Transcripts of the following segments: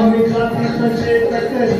Hare Krishna Chaitanya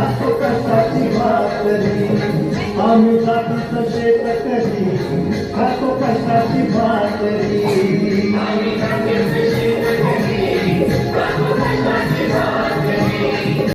असो कष्टाची भाकरी आम्ही जातो तसे कधी असो कष्टाची भाकरी आम्ही जातो